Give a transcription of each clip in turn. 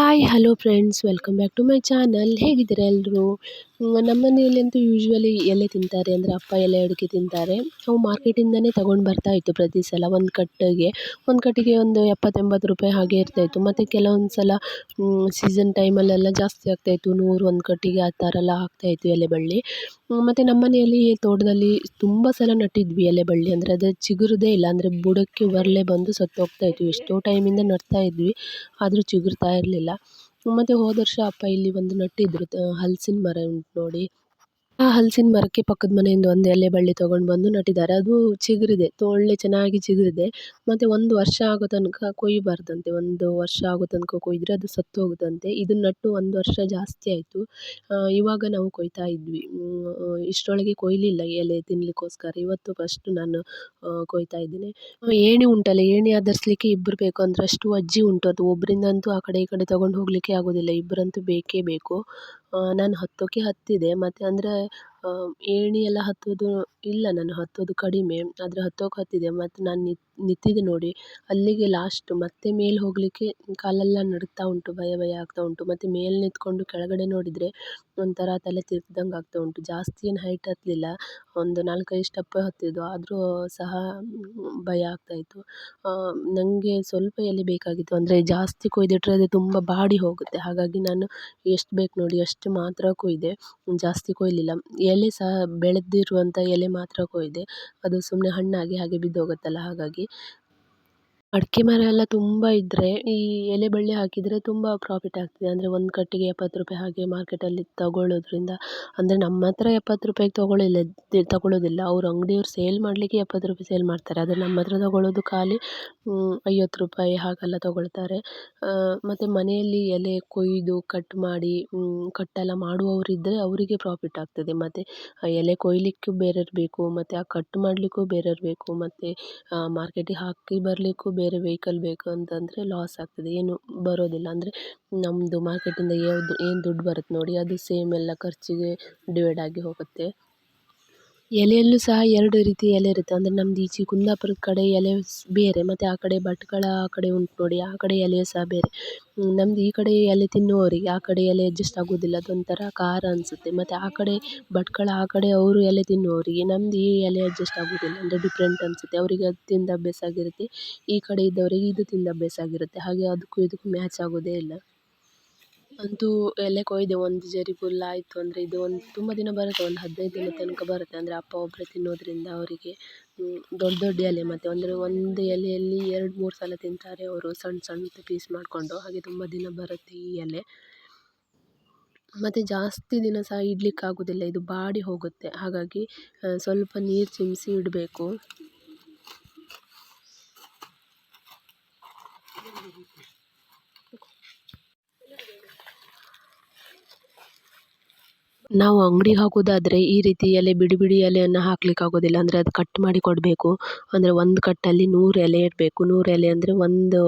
Hi hello friends welcome back to my channel ಹೇಗಿದ್ದೀರಾ ಎಲ್ಲರೂ ನಮ್ಮ ಮನೆಯಲ್ಲಂತೂ ಯೂಶ್ವಲಿ ಎಲೆ ತಿಂತಾರೆ, ಅಂದರೆ ಅಪ್ಪ ಎಲೆ ಅಡುಗೆ ತಿಂತಾರೆ. ಅವು ಮಾರ್ಕೆಟಿಂದನೇ ತೊಗೊಂಡು ಬರ್ತಾ ಇತ್ತು ಪ್ರತಿ ಸಲ. ಒಂದು ಕಟ್ಟಿಗೆ ಒಂದು ಕಟ್ಟಿಗೆ ಒಂದು ಎಪ್ಪತ್ತು ಎಂಬತ್ತು ರೂಪಾಯಿ ಹಾಗೆ ಇರ್ತಾಯಿತ್ತು ಮತ್ತು ಕೆಲವೊಂದು ಸಲ ಸೀಸನ್ ಟೈಮಲ್ಲೆಲ್ಲ ಜಾಸ್ತಿ ಆಗ್ತಾಯಿತ್ತು ನೂರು ಒಂದು ಕಟ್ಟಿಗೆ ಆ ಥರ ಎಲ್ಲ ಆಗ್ತಾಯಿತ್ತು ಎಲೆ ಬಳ್ಳಿ. ಮತ್ತು ನಮ್ಮ ಮನೆಯಲ್ಲಿ ತೋಟದಲ್ಲಿ ತುಂಬ ಸಲ ನೆಟ್ಟಿದ್ವಿ ಎಲೆ ಬಳ್ಳಿ. ಅಂದರೆ ಅದು ಚಿಗುರೋದೇ ಇಲ್ಲ. ಅಂದರೆ ಬುಡಕ್ಕೆ ಬರಲೇ ಬಂದು ಸತ್ತೋಗ್ತಾಯಿತ್ತು ಎಷ್ಟೋ ಟೈಮಿಂದ ನೆಡ್ತಾ ಇದ್ವಿ. ಆದರೂ ಚಿಗುರ್ತಾ ಇರಲಿಲ್ಲ. ಮತ್ತು ಹೋದ ವರ್ಷ ಅಪ್ಪ ಇಲ್ಲಿ ಒಂದು ನೆಟ್ಟಿದ್ರು. ಹಲ್ಸಿನ ಮರ ಉಂಟು ನೋಡಿ. ಆ ಹಲಸಿನ ಮರಕ್ಕೆ ಪಕ್ಕದ ಮನೆಯಿಂದ ಒಂದು ಎಲೆ ಬಳ್ಳಿ ತೊಗೊಂಡು ಬಂದು ನೆಟ್ಟಿದ್ದಾರೆ. ಅದು ಚಿಗುರಿದೆ ಒಳ್ಳೆ ಚೆನ್ನಾಗಿ ಚಿಗುರಿದೆ. ಮತ್ತು ಒಂದು ವರ್ಷ ಆಗೋ ತನಕ ಕೊಯ್ಯಬಾರ್ದಂತೆ, ಒಂದು ವರ್ಷ ಆಗೋ ತನಕ ಕೊಯ್ದರೆ ಅದು ಸತ್ತು ಹೋಗುತ್ತಂತೆ ಇದನ್ನ ನೆಟ್ಟು ಒಂದು ವರ್ಷ ಜಾಸ್ತಿ ಆಯಿತು. ಇವಾಗ ನಾವು ಕೊಯ್ತಾ ಇದ್ವಿ. ಇಷ್ಟರೊಳಗೆ ಕೊಯ್ಲಿಲ್ಲ ಎಲೆ ತಿನ್ನಲಿಕ್ಕೋಸ್ಕರ ಇವತ್ತು ಫಸ್ಟ್ ನಾನು ಕೊಯ್ತಾ ಇದ್ದೀನಿ. ಏಣಿ ಉಂಟಲ್ಲ, ಏಣಿ ಆಧರಿಸ್ಲಿಕ್ಕೆ ಇಬ್ಬರು ಬೇಕು ಅಂದರೆ ಅಷ್ಟು ಅಜ್ಜಿ ಉಂಟು. ಅದು ಒಬ್ಬರಿಂದಂತೂ ಆ ಕಡೆ ಈ ಕಡೆ ತಗೊಂಡು ಹೋಗಲಿಕ್ಕೆ ಆಗೋದಿಲ್ಲ. ಇಬ್ಬರಂತೂ ಬೇಕೇ ಬೇಕು. ನಾನು ಹತ್ತೋಕೆ ಹತ್ತಿದೆ ಮತ್ತು ಅಂದರೆ ಏಣಿ ಎಲ್ಲ ಹತ್ತೋದು ಇಲ್ಲ ನಾನು ಹತ್ತೋದು ಕಡಿಮೆ. ಆದರೆ ಹತ್ತೋಕೆ ಹತ್ತಿದೆ. ಮತ್ತು ನಾನು ನಿಂತಿದ್ದೆ ನೋಡಿ. ಅಲ್ಲಿಗೆ ಲಾಸ್ಟ್ ಮತ್ತೆ ಮೇಲೆ ಹೋಗಲಿಕ್ಕೆ ಕಾಲೆಲ್ಲ ನಡುಗ್ತಾ ಉಂಟು, ಭಯ ಭಯ ಆಗ್ತಾ ಉಂಟು. ಮತ್ತು ಮೇಲೆ ನಿಂತ್ಕೊಂಡು ಕೆಳಗಡೆ ನೋಡಿದರೆ ಒಂಥರ ತಲೆ ತಿರ್ಗ್ದಂಗೆ ಆಗ್ತಾ ಉಂಟು. ಜಾಸ್ತಿ ಏನು ಹೈಟ್ ಹತ್ತಲಿಲ್ಲ ಒಂದು ನಾಲ್ಕೈದು ಸ್ಟೆಪ್ ಹತ್ತಿದ್ದು. ಆದರೂ ಸಹ ಭಯ ಆಗ್ತಾಯಿತ್ತು ನನಗೆ ಸ್ವಲ್ಪ ಎಲೆ ಬೇಕಾಗಿತ್ತು. ಅಂದರೆ ಜಾಸ್ತಿ ಕೊಯ್ದಿಟ್ಟರೆ ಅದು ತುಂಬ ಬಾಡಿ ಹೋಗುತ್ತೆ. ಹಾಗಾಗಿ ನಾನು ಎಷ್ಟು ಬೇಕು ನೋಡಿ, ಅಷ್ಟು ಮಾತ್ರ ಕೊಯ್ದೆ. ಜಾಸ್ತಿ ಕೊಯ್ಯಲಿಲ್ಲ ಎಲೆ ಸಹ ಬೆಳೆದಿರುವಂಥ ಎಲೆ ಮಾತ್ರ ಕೊಯ್ದೆ ಅದು ಸುಮ್ಮನೆ ಹಣ್ಣಾಗಿ ಹಾಗೆ ಬಿದ್ದೋಗುತ್ತಲ್ಲ ಹಾಗಾಗಿ ಅಡಿಕೆ ಮರ ಎಲ್ಲ ತುಂಬ ಇದ್ದರೆ ಈ ಎಲೆ ಬಳ್ಳಿ ಹಾಕಿದರೆ ತುಂಬ ಪ್ರಾಫಿಟ್ ಆಗ್ತದೆ. ಅಂದರೆ ಒಂದು ಕಟ್ಟಿಗೆ ಎಪ್ಪತ್ತು ರೂಪಾಯಿ ಹಾಗೆ ಮಾರ್ಕೆಟಲ್ಲಿ ತಗೊಳ್ಳೋದ್ರಿಂದ. ಅಂದರೆ ನಮ್ಮ ಹತ್ರ ಎಪ್ಪತ್ತು ರೂಪಾಯಿಗೆ ತಗೊಳ್ಳಿಲ್ಲ ತಗೊಳ್ಳೋದಿಲ್ಲ. ಅವ್ರು ಅಂಗಡಿಯವ್ರು ಸೇಲ್ ಮಾಡಲಿಕ್ಕೆ ಎಪ್ಪತ್ತು ರೂಪಾಯಿ ಸೇಲ್ ಮಾಡ್ತಾರೆ. ಆದರೆ ನಮ್ಮ ಹತ್ರ ತಗೊಳ್ಳೋದು ಖಾಲಿ ಐವತ್ತು ರೂಪಾಯಿ ಹಾಗೆಲ್ಲ ತಗೊಳ್ತಾರೆ. ಮತ್ತು ಮನೆಯಲ್ಲಿ ಎಲೆ ಕೊಯ್ದು ಕಟ್ ಮಾಡಿ ಕಟ್ಟೆಲ್ಲ ಮಾಡುವವರಿದ್ದರೆ ಅವರಿಗೆ ಪ್ರಾಫಿಟ್ ಆಗ್ತದೆ. ಮತ್ತು ಎಲೆ ಕೊಯ್ಲಿಕ್ಕೂ ಬೇರೆಯವ್ರು ಬೇಕು, ಮತ್ತು ಆ ಕಟ್ ಮಾಡಲಿಕ್ಕೂ ಬೇರೆಯವ್ರು ಬೇಕು, ಮತ್ತು ಮಾರ್ಕೆಟಿಗೆ ಹಾಕಿ ಬರಲಿಕ್ಕೂ ಬೇರೆ ವೆಹಿಕಲ್ ಬೇಕು ಅಂತಂದರೆ ಲಾಸ್ ಆಗ್ತದೆ. ಏನು ಬರೋದಿಲ್ಲ. ಅಂದರೆ ನಮ್ಮದು ಮಾರ್ಕೆಟಿಂದ ಯಾವುದು, ಏನು ದುಡ್ಡು ಬರುತ್ತೆ ನೋಡಿ, ಅದು ಸೇಮ್ ಎಲ್ಲ ಖರ್ಚಿಗೆ ಡಿವೈಡ್ ಆಗಿ ಹೋಗುತ್ತೆ. ಎಲೆಯಲ್ಲೂ ಸಹ ಎರಡು ರೀತಿ ಎಲೆ ಇರುತ್ತೆ. ಅಂದರೆ ನಮ್ದು ಈಚೆ ಕುಂದಾಪುರದ ಕಡೆ ಎಲೆ ಬೇರೆ, ಮತ್ತು ಆ ಕಡೆ ಭಟ್ಕಳ, ಆ ಕಡೆ ಉಂಟು ನೋಡಿ, ಆ ಕಡೆ ಎಲೆ ಸಹ ಬೇರೆ. ನಮ್ದು ಈ ಕಡೆ ಎಲೆ ತಿನ್ನುವವರಿಗೆ ಆ ಕಡೆ ಎಲೆ ಅಡ್ಜಸ್ಟ್ ಆಗೋದಿಲ್ಲ, ಅದೊಂಥರ ಖಾರ ಅನಿಸುತ್ತೆ. ಮತ್ತು ಆ ಕಡೆ ಭಟ್ಕಳ, ಆ ಕಡೆ ಅವರು ಎಲೆ ತಿನ್ನುವವರಿಗೆ ನಮ್ದು ಈ ಎಲೆ ಅಡ್ಜಸ್ಟ್ ಆಗೋದಿಲ್ಲ, ಅಂದರೆ ಡಿಫ್ರೆಂಟ್ ಅನಿಸುತ್ತೆ. ಅವರಿಗೆ ಅದು ತಿಂದು ಅಭ್ಯಾಸ ಆಗಿರುತ್ತೆ, ಈ ಕಡೆ ಇದ್ದವರಿಗೆ ಇದು ತಿಂದು ಅಭ್ಯಾಸ ಆಗಿರುತ್ತೆ. ಹಾಗೆ ಅದಕ್ಕೂ ಇದಕ್ಕೂ ಮ್ಯಾಚ್ ಆಗೋದೇ ಇಲ್ಲ. ಅಂತೂ ಎಲೆ ಕೊಯ್ದೆ, ಒಂದು ಜರಿ ಫುಲ್ ಆಯಿತು ಅಂದರೆ ಇದು ಒಂದು ತುಂಬ ದಿನ ಬರುತ್ತೆ, ಒಂದು ಹದಿನೈದು ದಿನ ತನಕ ಬರುತ್ತೆ ಅಂದರೆ ಅಪ್ಪ ಒಬ್ಬರೇ ತಿನ್ನೋದರಿಂದ ಅವರಿಗೆ. ದೊಡ್ಡ ದೊಡ್ಡ ಎಲೆ ಮತ್ತು ಅಂದರೆ ಒಂದು ಎಲೆಯಲ್ಲಿ ಎರಡು, ಮೂರು ಸಲ ತಿಂತಾರೆ ಅವರು ಸಣ್ಣ ಸಣ್ಣ ಪೀಸ್ ಮಾಡಿಕೊಂಡು, ಹಾಗೆ ತುಂಬ ದಿನ ಬರುತ್ತೆ ಈ ಎಲೆ. ಮತ್ತು ಜಾಸ್ತಿ ದಿನ ಸಹ ಇಡ್ಲಿಕ್ಕೆ ಆಗೋದಿಲ್ಲ, ಇದು ಬಾಡಿ ಹೋಗುತ್ತೆ, ಹಾಗಾಗಿ ಸ್ವಲ್ಪ ನೀರು ಚಿಮ್ಸಿ ಇಡಬೇಕು. ನಾವು ಅಂಗಡಿಗೆ ಹಾಕೋದಾದರೆ ಈ ರೀತಿ ಎಲೆ ಬಿಡಿ ಬಿಡಿ ಎಲೆಯನ್ನು ಹಾಕ್ಲಿಕ್ಕೆ ಆಗೋದಿಲ್ಲ ಅಂದರೆ ಅದು ಕಟ್ ಮಾಡಿ ಕೊಡಬೇಕು. ಅಂದರೆ ಒಂದು ಕಟ್ಟಲ್ಲಿ ನೂರು ಎಲೆ ಇರಬೇಕು ನೂರು ಎಲೆ ಅಂದರೆ ಒಂದು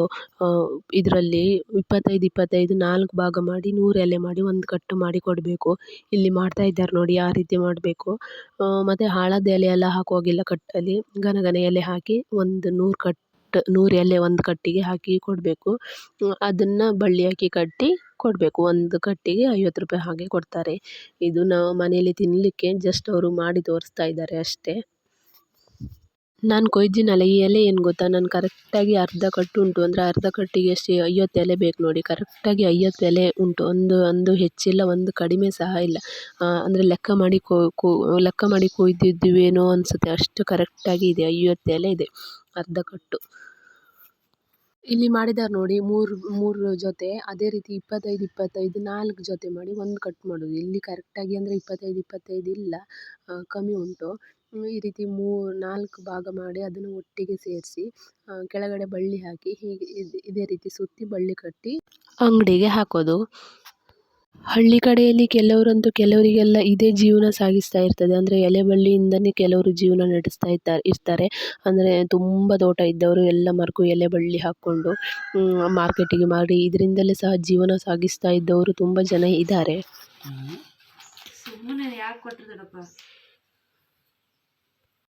ಇದರಲ್ಲಿ ಇಪ್ಪತ್ತೈದು ಇಪ್ಪತ್ತೈದು, ನಾಲ್ಕು ಭಾಗ ಮಾಡಿ ನೂರು ಎಲೆ ಮಾಡಿ ಒಂದು ಕಟ್ಟು ಮಾಡಿ ಕೊಡಬೇಕು. ಇಲ್ಲಿ ಮಾಡ್ತಾ ಇದ್ದಾರೆ ನೋಡಿ ಆ ರೀತಿ ಮಾಡಬೇಕು. ಮತ್ತು ಹಾಳಾದ ಎಲೆ ಎಲ್ಲ ಹಾಕುವಾಗಿಲ್ಲ ಕಟ್ಟಲ್ಲಿ ಘನ ಘನ ಎಲೆ ಹಾಕಿ ಒಂದು ನೂರು ಕಟ್ಟು ನೂರು ಎಲೆ ಒಂದು ಕಟ್ಟಿಗೆ ಹಾಕಿ ಕೊಡಬೇಕು. ಅದನ್ನು ಬಳ್ಳಿ ಹಾಕಿ ಕಟ್ಟಿ ಕೊಡಬೇಕು. ಒಂದು ಕಟ್ಟಿಗೆ ಐವತ್ತು ರೂಪಾಯಿ ಹಾಗೆ ಕೊಡ್ತಾರೆ. ಇದು ನಾವು ಮನೆಯಲ್ಲಿ ತಿನ್ನಲಿಕ್ಕೆ ಜಸ್ಟ್ ಅವರು ಮಾಡಿ ತೋರಿಸ್ತಾ ಇದ್ದಾರೆ ಅಷ್ಟೇ. ನಾನು ಕೊಯ್ದಿನಲ್ಲ, ಈ ಎಲೆ ಏನು ಗೊತ್ತಾ? ನಾನು ಕರೆಕ್ಟಾಗಿ ಅರ್ಧ ಕಟ್ಟು ಉಂಟು. ಅಂದರೆ ಅರ್ಧ ಕಟ್ಟಿಗೆ ಎಷ್ಟು ಐವತ್ತು ಎಲೆ ಬೇಕು ನೋಡಿ. ಕರೆಕ್ಟಾಗಿ ಐವತ್ತು ಎಲೆ ಉಂಟು. ಒಂದು ಒಂದು ಹೆಚ್ಚಿಲ್ಲ, ಒಂದು ಕಡಿಮೆ ಸಹ ಇಲ್ಲ. ಅಂದರೆ ಲೆಕ್ಕ ಮಾಡಿ ಲೆಕ್ಕ ಮಾಡಿ ಕೊಯ್ದಿದ್ದೀವೇನೋ ಅನಿಸುತ್ತೆ. ಅಷ್ಟು ಕರೆಕ್ಟಾಗಿ ಇದೆ. ಐವತ್ತು ಎಲೆ ಇದೆ. ಅರ್ಧ ಕಟ್ಟು. ಇಲ್ಲಿ ಮಾಡಿದ್ದಾರೆ ನೋಡಿ ಮೂರು ಮೂರು ಜೊತೆ ಅದೇ ರೀತಿ ಇಪ್ಪತ್ತೈದು ಇಪ್ಪತ್ತೈದು ನಾಲ್ಕು ಜೊತೆ ಮಾಡಿ ಒಂದು ಕಟ್ ಮಾಡೋದು. ಇಲ್ಲಿ ಕರೆಕ್ಟಾಗಿ ಅಂದರೆ ಇಪ್ಪತ್ತೈದು ಇಪ್ಪತ್ತೈದು ಇಲ್ಲ ಕಮ್ಮಿ ಉಂಟು. ಈ ರೀತಿ ಮೂರು, ನಾಲ್ಕು ಭಾಗ ಮಾಡಿ ಅದನ್ನು ಒಟ್ಟಿಗೆ ಸೇರಿಸಿ ಕೆಳಗಡೆ ಬಳ್ಳಿ ಹಾಕಿ ಹೀಗೆ ಇದೇ ರೀತಿ ಸುತ್ತಿ ಬಳ್ಳಿ ಕಟ್ಟಿ ಅಂಗಡಿಗೆ ಹಾಕೋದು. ಹಳ್ಳಿ ಕಡೆಯಲ್ಲಿ ಕೆಲವರಂತೂ ಕೆಲವರಿಗೆಲ್ಲ ಇದೇ ಜೀವನ ಸಾಗಿಸ್ತಾ ಇರ್ತದೆ. ಅಂದರೆ ಎಲೆ ಬಳ್ಳಿಯಿಂದನೇ ಕೆಲವರು ಜೀವನ ನಡೆಸ್ತಾ ಇರ್ತಾರೆ ಇರ್ತಾರೆ. ಅಂದರೆ ತುಂಬ ತೋಟ ಇದ್ದವರು ಎಲ್ಲ ಮರಕ್ಕೂ ಎಲೆ ಬಳ್ಳಿ ಹಾಕ್ಕೊಂಡು ಮಾರ್ಕೆಟಿಗೆ ಮಾಡಿ ಇದರಿಂದಲೇ ಸಹ ಜೀವನ ಸಾಗಿಸ್ತಾ ಇದ್ದವರು ತುಂಬ ಜನ ಇದ್ದಾರೆ.